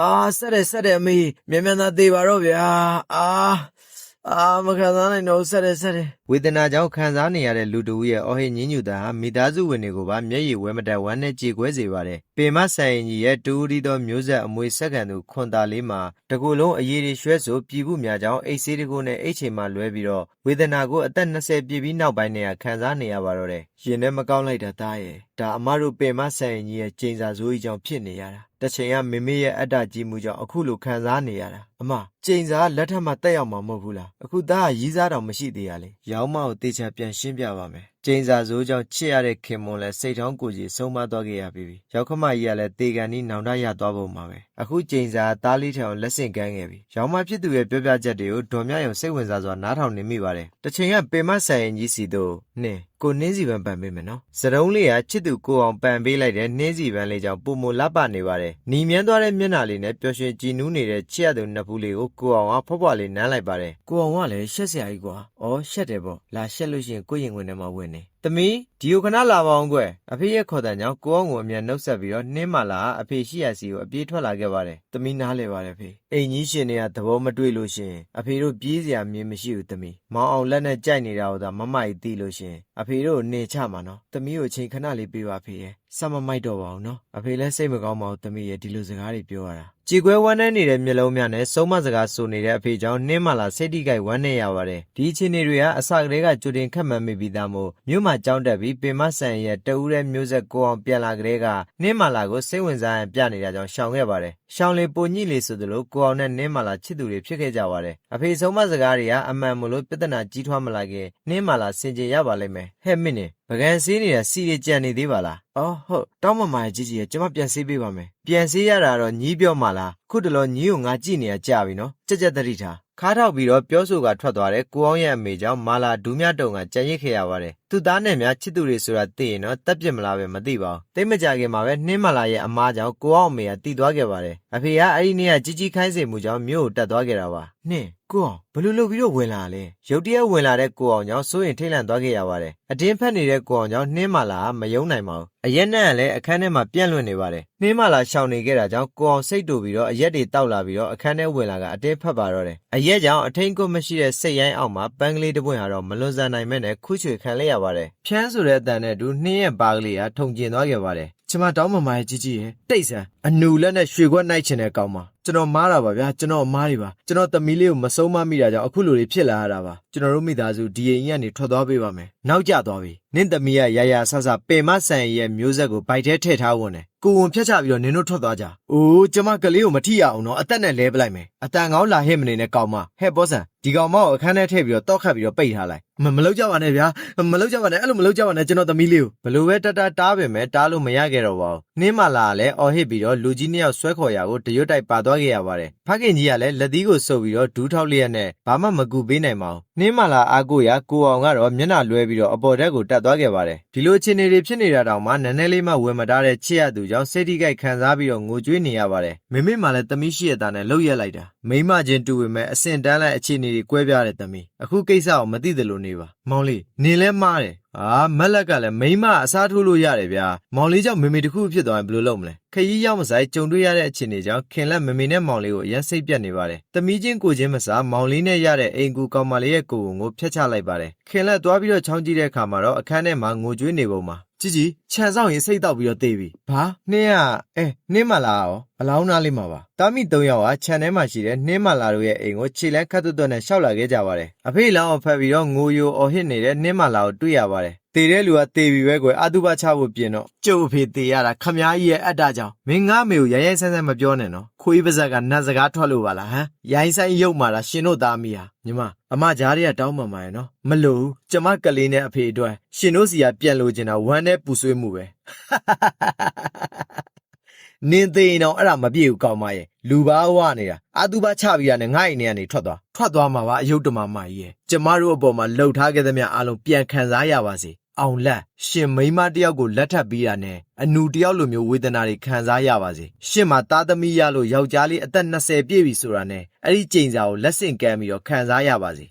အာဆက်တယ်ဆက်တယ်အမေမြန်မြန်သာသေးပါတော့ဗျာအာအာမခံစားနိုင်တော့ဆက်တယ်ဆက်တယ်ဝေဒနာကြောင့်ခံစားနေရတဲ့လူတူရဲ့အော်ဟစ်ညင်းညူတာဟာမိသားစုဝင်တွေကိုပါမျက်ရည်ဝဲမတက်ဝမ်းနဲ့ကြေကွဲစေပါတယ်။ပင်မဆိုင်ရင်ကြီးရဲ့တူရီသောမျိုးဆက်အမွေစက္ကန့်သူခွန်တာလေးမှာတကူလုံးအရေးတွေရွှဲဆိုပြည်မှုများကြောင့်အိတ်ဆေးတကူနဲ့အိတ်ချိန်မှလွဲပြီးတော့ဝေဒနာကိုအသက်20ပြည့်ပြီးနောက်ပိုင်းနဲ့ခံစားနေရပါတော့တယ်။ရင်ထဲမကောင်းလိုက်တာသားရဲ့ဒါအမတို့ပင်မဆိုင်ရင်ကြီးရဲ့ကျိန်စာဆိုးကြီးကြောင့်ဖြစ်နေရတာ။တစ်ချိန်ကမေမေရဲ့အတ္တကြီးမှုကြောင့်အခုလိုခံစားနေရတာအမကျိန်စာလက်ထက်မှာတက်ရောက်မှာမဟုတ်ဘူးလားအခုသားကရီးစားတော်မရှိသေးရလေရောင်းမကိုတေချာပြန်ရှင်းပြပါမယ် ကျိန်စာဆိုးကြောင့်ချစ်ရတဲ့ခင်မွန်လည်းစိတ်ထောင်းကိုကြီးဆုံးမသွားခဲ့ရပြီရောက်ခမကြီးကလည်းတေကန်နီးနောင်တရသွားပုံပါပဲအခုကျိန်စာသားလေးထောင်လက်ဆင့်ကမ်းခဲ့ပြီရောင်းမဖြစ်သူရဲ့ပြောပြချက်တွေကိုဒေါ်မြယုံစိတ်ဝင်စားစွာနားထောင်နေမိပါတယ်တစ်ချိန်ကပင်မဆိုင်ရင်ကြီးစီတို့နင်းကိုနှင်းစီပန်ပန်ပေးမယ်နော်စတုံးလေးကချစ်သူကိုအောင်ပန်ပေးလိုက်တဲ့နှင်းစီပန်လေးကြောင့်ပုံမလပ်ပနေပါတယ်နီမြန်းသွားတဲ့မျက်နှာလေးနဲ့ပျော်ရွှင်ကြည်နူးနေတဲ့ချစ်ရသူနှစ်ဖူးလေးကိုကိုအောင်ကဖွားဖွားလေးနမ်းလိုက်ပါတယ်ကိုအောင်ကလည်းရှက်စရာကြီးကွာဩရှက်တယ်ပေါ့လာရှက်လို့ရှိရင်ကိုယ့်ရင်ဝင်ထဲမှာဝင်နေ သမီးဒီကိုခဏလာပါအောင်ကွယ်အဖေရဲ့ခေါ်တဲ့ကြောင့်ကိုအောင်ကိုအမြန်နှုတ်ဆက်ပြီးတော့နှင်းမလာအဖေရှိရစီကိုအပြေးထွက်လာခဲ့ပါတယ်သမီးနားလဲပါတယ်ဖေအိမ်ကြီးရှင်တွေကသဘောမတွေ့လို့ရှရင်အဖေတို့ပြေးစရာမြင်မရှိဘူးသမီးမောင်အောင်လက်နဲ့ကြိုက်နေတာကိုသာမမကြီးသိလို့ရှရင်အဖေတို့နေချမှာနော်သမီးကိုအချိန်ခဏလေးပေးပါဖေရဲ့စမမိုက်တော့ပါဘူးနော်အဖေလည်းစိတ်မကောင်းပါဘူးသမီးရဲ့ဒီလိုစကားတွေပြောရတာကြေကွဲဝမ်းနဲ့နေတဲ့မျက်လုံးများနဲ့ဆုံးမစကားဆိုနေတဲ့အဖေကြောင့်နှင်းမလာစိတ်တိကိုက်ဝမ်းနဲ့ရပါတယ်ဒီအချိန်တွေကအစကတည်းကကြိုတင်ခက်မှန်မိပြီးသားမို့မြို့မှာကြောင်းတက်ပြီး ပင်မဆန်ရဲ့ တဦးတဲ့မျိုးဆက် ကိုအောင်ပြန်လာကလေးကနှင်းမလာကို စိတ်ဝင်စားရင်ပြနေတာကြောင့် ရှောင်ခဲ့ပါတယ် ရှောင်လေပုံညိလေဆိုသလို ကိုအောင်နဲ့နှင်းမလာ ချစ်သူတွေ ဖြစ်ခဲ့ကြပါတယ် အဖေဆုံးမစကားတွေကအမှန်မလို့ ပြဿနာကြီးထွားမလာခင်နှင်းမလာစင်ကြယ်ရပါလိမ့်မယ် ဟဲ့ မင်းနေပကံစည်းနေတဲ့စီရကြံနေသေးပါလား အော်ဟုတ် တောင်းမမရဲ့ကြီးကြီးရဲ့ကျွန်မပြန်ဆေးပေးပါမယ် ပြန်ဆေးရတာတော့ ညီးပြောမှလား ခုတလော ညီးကို ငါကြည့်နေရကြပြီနော် ကြက်ကြက်တတိထား ခါထောက်ပြီးတော့ပြောဆိုကထွက်သွားတဲ့ကိုအောင်ရဲ့အမေကြောင့်မာလာဒူးမြတုံကကြံရစ်ခဲ့ရပါတယ်သူသားနဲ့များချစ်သူတွေဆိုတာသိရင်တော့တက်ပြစ်မလားပဲမသိပါဘူးတိတ်မကြခင်မှာပဲနှင်းမာလာရဲ့အမားကြောင့်ကိုအောင်အမေကတီးသွားခဲ့ပါတယ်အဖေကအဲ့ဒီနေ့ကကြီးကြီးခိုင်းစေမှုကြောင့်မြို့ကိုတက်သွားခဲ့တာပါ နှင်းကိုအောင်ဘယ်လိုလုပ်ပြီးတော့ဝင်လာလဲရုတ်တရက်ဝင်လာတဲ့ကိုအောင်ကြောင့်စိုးရင်ထိတ်လန့်သွားခဲ့ရပါတယ်အတင်းဖက်နေတဲ့ကိုအောင်ကြောင့်နှင်းမာလာကမယုံနိုင်ပါဘူးအရက်နဲ့ကလည်းအခန်းထဲမှာပြန့်လွင့်နေပါတယ်နှင်းမာလာရှောင်နေခဲ့တာကြောင့်ကိုအောင်စိတ်တူပြီးတော့အရက်တွေတောက်လာပြီးတော့အခန်းထဲဝင်လာကအတင်းဖက်ပါတော့တယ်အရက်ကြောင့်အထိန်ကိုမရှိတဲ့စိတ်ရိုင်းအောက်မှာပန်းကလေးတစ်ပွင့်ဟာတော့မလွန်ဆန်နိုင်မဲ့နဲ့ခုချွေခံလိုက်ရပါတယ်ဖြန်းဆိုတဲ့အတန်နဲ့တူနှင်းရဲ့ပါကလေးဟာထုံကျင်သွားခဲ့ပါတယ်ကျွန်မတောင်းမမရဲ့ကြီးကြီးရဲ့တိတ်ဆန်အနူလက်နဲ့ရွှေခွက်နိုင်ချင်တဲ့ကောင်မ ကျွန်တော်မားတာပါဗျာကျွန်တော်အမားတွေပါကျွန်တော်သမီးလေးကိုမဆုံးမမိတာကြောင့်အခုလိုတွေဖြစ်လာရတာပါကျွန်တော်တို့မိသားစုဒီအိမ်ကြီးကနေထွက်သွားပေးပါမယ်နောက်ကျသွားပြီ နင့်သမီးကရရဆဆပင်မဆန်ရဲ့မျိုးဆက်ကိုဗိုက်ထဲထည့်ထားဝင်တယ်ကိုဝန်ဖြတ်ချပြီးတော့နင်တို့ထွက်သွားကြအိုးကျွန်မကလေးကိုမထိရအောင်တော့အသက်နဲ့လဲပလိုက်မယ်အတန်ကောင်းလာဟစ်မနေနဲ့ကောင်မဟဲ့ဘောဆန်ဒီကောင်မကိုအခန်းထဲထည့်ပြီးတော့တောက်ခတ်ပြီးတော့ပိတ်ထားလိုက်မမလောက်ကြပါနဲ့ဗျာမလောက်ကြပါနဲ့အဲ့လိုမလောက်ကြပါနဲ့ကျွန်တော်သမီးလေးကိုဘလို့ပဲတတတားပင်မဲ့တားလို့မရခဲ့တော့ပါဘူးနှင်းမလာကလည်းအော်ဟစ်ပြီးတော့လူကြီးနှစ်ယောက်ဆွဲခေါ်ရာကိုတရွတ်တိုက်ပါသွားခဲ့ရပါတယ်ဖခင်ကြီးကလည်းလက်သီးကိုဆုပ်ပြီးတော့ဒူးထောက်လျက်နဲ့ဘာမှမကူပေးနိုင်ပါဘူးနှင်းမလာအားကိုရကိုအောင်ကတော့မျက်နှာလွှဲပြီးတော့အပေါ်ဓာတ်ကိုတက်သွားခဲ့ပါတယ်ဒီလိုအခြေအနေတွေဖြစ်နေတာတောင်မှနည်းနည်းလေးမှဝယ်မတားတဲ့ချစ်ရသူကြောင့်စိတ်ထိခိုက်ခံစားပြီးတော့ငိုကြွေးနေရပါတယ်မိမိမှလည်းသမီးရှိရတာနဲ့လှုပ်ရက်လိုက်တာမိမချင်းတူပေမဲ့အစင်တန်းလိုက်အခြေအနေတွေကွဲပြားတဲ့သမီးအခုကိစ္စကိုမသိသလိုနေပါ မောင်လေးနေလဲမားတယ်အာမက်လက်ကလည်းမိမအစားထိုးလို့ရတယ်ဗျာမောင်လေးကြောင့်မေမေတစ်ခုဖြစ်သွားရင်ဘယ်လိုလုပ်မလဲခရီးရောက်မဆိုင်ကြုံတွေ့ရတဲ့အခြေအနေကြောင့်ခင်လက်မေမေနဲ့မောင်လေးကိုအရင်စိတ်ပြတ်နေပါတယ်သမီးချင်းကိုချင်းမစားမောင်လေးနဲ့ရတဲ့အိမ်ကူကောင်မလေးရဲ့ကိုယ်ကိုဖျက်ချလိုက်ပါတယ်ခင်လက်သွားပြီးတော့ချောင်းကြည့်တဲ့အခါမှာတော့အခန်းထဲမှာငိုကြွေးနေပုံမှာ ကြီးကြီးခြံဆောင်ရင်စိတ်တောက်ပြီးတော့တေးပြီဘာနှင်းကအဲနှင်းမလာရောအလောင်းသားလေးမှာပါတာမီ၃ယောက်ကခြံထဲမှာရှိတဲ့နှင်းမလာတို့ရဲ့အိမ်ကိုခြေလန်းခတ်သွတ်သွတ်နဲ့ရှောက်လာခဲ့ကြပါတယ်အဖေလောင်းကိုဖက်ပြီးတော့ငိုယိုအော်ဟစ်နေတဲ့နှင်းမလာကိုတွေ့ရပါတယ် တေတဲ့လူကတေပြီပဲကွယ်အတုပချဖို့ပြင်တော့ကျုပ်အဖေတေးရတာခမားကြီးရဲ့အတ္တကြောင့်မင်းငါမေကိုရိုင်းရိုင်းဆန်းဆန်းမပြောနဲ့နော်ခွေးပါဇက်ကနတ်စကားထွက်လို့ပါလားဟမ်ရိုင်းဆိုင်ရုပ်မာတာရှင်တို့သားမိဟာညီမအမကြားတွေကတောင်းပန်ပါရဲ့နော်မလို့ဘူးကျမကလေးနဲ့အဖေအတွက်ရှင်တို့စီကပြန်လို့ကျင်တာဝမ်းနဲ့ပူဆွေးမှုပဲနင်းသေးရင်တော့အဲ့ဒါမပြေဘူးကောင်းမရဲ့လူပါဝနေတာအာသူပါချပြီးရနဲ့ငါ့အိမ်ထဲကနေထွက်သွားထွက်သွားမှာပါအယုတ်တမမကြီးရဲ့ကျမတို့အပေါ်မှာလှုပ်ထားခဲ့သမျှအားလုံးပြန်ခံစားရပါစေ အောင်လက်ရှင်မိန်းမတယောက်ကိုလက်ထပ်ပြီးတာနဲ့အနူတယောက်လိုမျိုးဝေဒနာတွေခံစားရပါစေရှင်မှာသားသမီးရလို့ယောက်ျားလေးအသက်20ပြည့်ပြီဆိုတာနဲ့အဲ့ဒီကြိမ်စာကိုလက်ဆင့်ကမ်းပြီးတော့ခံစားရပါစေ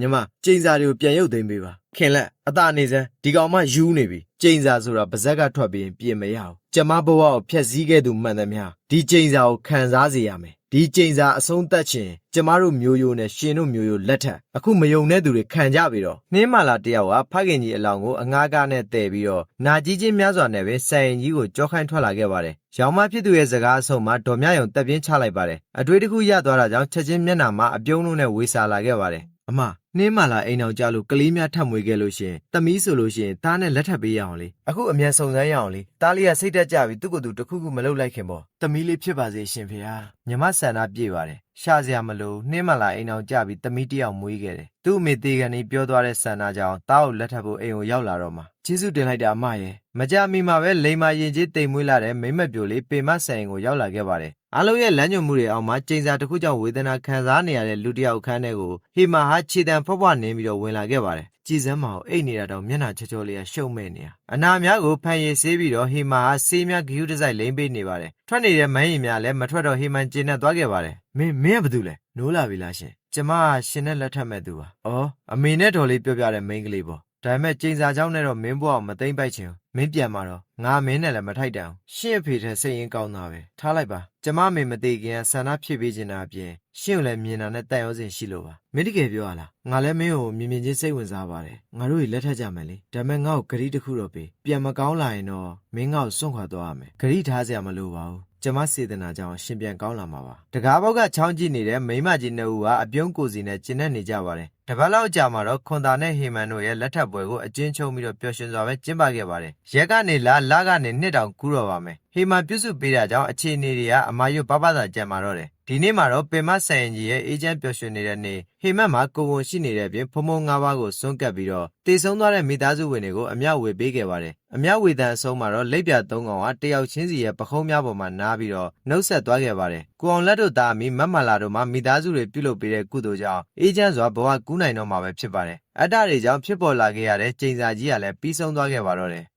ညီမကျိန်စာတွေကိုပြန်ရုပ်သိမ်းပေးပါခင်လက်အသာနေစမ်းဒီကောင်မှယူနေပြီကျိန်စာဆိုတာပါဇက်ကထွက်ပြီးရင်ပြင်မရအောင်ကျမဘဝကိုဖျက်ဆီးခဲ့သူမှန်သမျှဒီကျိန်စာကိုခံစားစေရမယ် ဒီကျိန်စာအဆုံးသတ်ခြင်းကျမတို့မျိုးရိုးနဲ့ရှင်တို့မျိုးရိုးလက်ထက်အခုမယုံတဲ့သူတွေခံကြပြီတော့နှင်းမာလာတယောက်ကဖခင်ကြီးအလောင်းကိုအငားကားနဲ့တည်ပြီးတော့နာကြီးချင်းများစွာနဲ့ပဲဆိုင်ရင်ကြီးကိုကြောခိုင်းထွက်လာခဲ့ပါတယ်ရောင်မဖြစ်သူရဲ့စကားအဆုံးမှာဒေါ်မြယုံတက်ပြင်းချလိုက်ပါတယ်အတွေ့တစ်ခုရသွားတာကြောင့်ချက်ချင်းမျက်နှာမှာအပြုံးလုံးနဲ့ဝေစာလာခဲ့ပါတယ် အမနှင်းမာလာအိမ်အောင်ကြလို့ကလေးများထပ်မွေခဲ့လို့ရှရင်တမီးဆိုလို့ရှရင်သားနဲ့လက်ထပ်ပေးရအောင်လေအခုအမြန်စုံစမ်းရအောင်လေသားလေးကစိတ်တက်ကြပြီသူ့ကိုယ်သူတစ်ခုခုမလုပ်လိုက်ခင်ပေါ့တမီးလေးဖြစ်ပါစေရှင်ဖေဟာညီမဆန္ဒပြေပါတယ်ရှာစရာမလိုနှင်းမာလာအိမ်အောင်ကြပြီတမီးတယောက်မွေးခဲ့တယ်သူ့အမေသေးကန်ကြီးပြောသွားတဲ့ဆန္ဒကြောင့်သားကိုလက်ထပ်ဖို့အိမ်ကိုရောက်လာတော့မှာကျေးဇူးတင်လိုက်တာအမရဲ့မကြမီမှာပဲလိန်မာရင်ကြီးတိမ်မွေးလာတဲ့မိမ့်မက်ပြိုလေးပေမဆိုင်ကိုရောက်လာခဲ့ပါတယ် အားလုံးရဲ့လမ်းညွှန်မှုတွေအောက်မှာကျိန်စာတစ်ခုကြောင့်ဝေဒနာခံစားနေရတဲ့လူတစ်ယောက်အခန်းထဲကိုဟေမာဟာခြေတံဖွက်ဖွက်နင်းပြီးတော့ဝင်လာခဲ့ပါတယ်။ကြည်စမ်းမအောင်အိတ်နေတာတော့မျက်နှာချောချောလေးကရှုံမဲ့နေတာ။အနာများကိုဖန်ရည်ဆေးပြီးတော့ဟေမာဟာဆေးများဂယူးတစ်စိုက်လိမ့်ပေးနေပါတယ်။ထွက်နေတဲ့မန်းရင်များလည်းမထွက်တော့ဟေမန်ကျင်းနဲ့သွားခဲ့ပါတယ်။မင်းမင်းကဘာလုပ်လဲ။နိုးလာပြီလားရှင်။ကျမကရှင်နဲ့လက်ထပ်မဲ့သူပါ။အော်အမေနဲ့တော်လေးပြောပြတဲ့မိန်းကလေးပေါ့။ ဒါပေမဲ့ကျိန်စာကြောင့်နဲ့တော့မင်းဘွားကိုမသိမ့်ပိုက်ချင်ဘူးမင်းပြန်มาတော့ငါမင်းနဲ့လည်းမထိုက်တန်ဘူးရှင့်အဖေထက်စိတ်ရင်းကောင်းတာပဲထားလိုက်ပါကျမအမေမသေးခင်ကဆန္ဒဖြစ်ပေးချင်တာအပြင်ရှင့်ကိုလည်းမြင်တာနဲ့တန်ရောစင်ရှိလို့ပါမင်းတကယ်ပြောရလားငါလည်းမင်းကိုမြင်မြင်ချင်းစိတ်ဝင်စားပါတယ်ငါတို့ကြီးလက်ထပ်ကြမယ်လေဒါပေမဲ့ငါ့ကိုဂရီးတစ်ခုတော့ပေးပြန်မကောင်းလာရင်တော့မင်းငါ့ကိုစွန့်ခွာသွားရမယ်ဂရီးထားစရာမလိုပါဘူး ကျမစေတနာကြောင့်ရှင်ပြန်ကောင်းလာမှာပါတကားဘောက်ကချောင်းကြည့်နေတဲ့မိမကြီးနှစ်ဦးကအပြုံးကိုစီနဲ့ကျင်နေနေကြပါတယ်တပတ်လောက်ကြာမှာတော့ခွန်တာနဲ့ဟေမန်တို့ရဲ့လက်ထပ်ပွဲကိုအကျဉ်းချုပ်ပြီးတော့ပျော်ရွှင်စွာပဲကျင်းပခဲ့ပါတယ်ရက်ကနေလာလကနေနှစ်တောင်ကူးတော့ပါမယ်ဟေမန်ပြုစုပေးတာကြောင့်အခြေအနေတွေကအမာရွတ်ပပသာကြံမာတော့တယ် ဒီနေ့မှာတော့ပင်မဆန်ရင်ကြီးရဲ့အေဂျင့်ပျော်ရွှင်နေတဲ့နေ့ဟေမန်မှာကိုဝန်ရှိနေတဲ့အပြင်ဖုံဖုံငါးပါးကိုစွန့်ကပ်ပြီးတော့တည်ဆုံးသွားတဲ့မိသားစုဝင်တွေကိုအမျှဝေပေးခဲ့ပါတယ်အမျှဝေတန်အဆုံးမှာတော့လက်ပြသုံးကောင်ကတယောက်ချင်းစီရဲ့ပခုံးများပေါ်မှာနားပြီးတော့နှုတ်ဆက်သွားခဲ့ပါတယ်ကိုအောင်လက်တို့သားအမိမတ်မလာတို့မှမိသားစုတွေပြုလုပ်ပေးတဲ့ကုသိုလ်ကြောင့်အေဂျင့်စွာဘဝကူးနိုင်တော့မှာပဲဖြစ်ပါတယ်အတ္တတွေကြောင့်ဖြစ်ပေါ်လာခဲ့ရတဲ့ကျိန်စာကြီးကလည်းပြီးဆုံးသွားခဲ့ပါတော့တယ်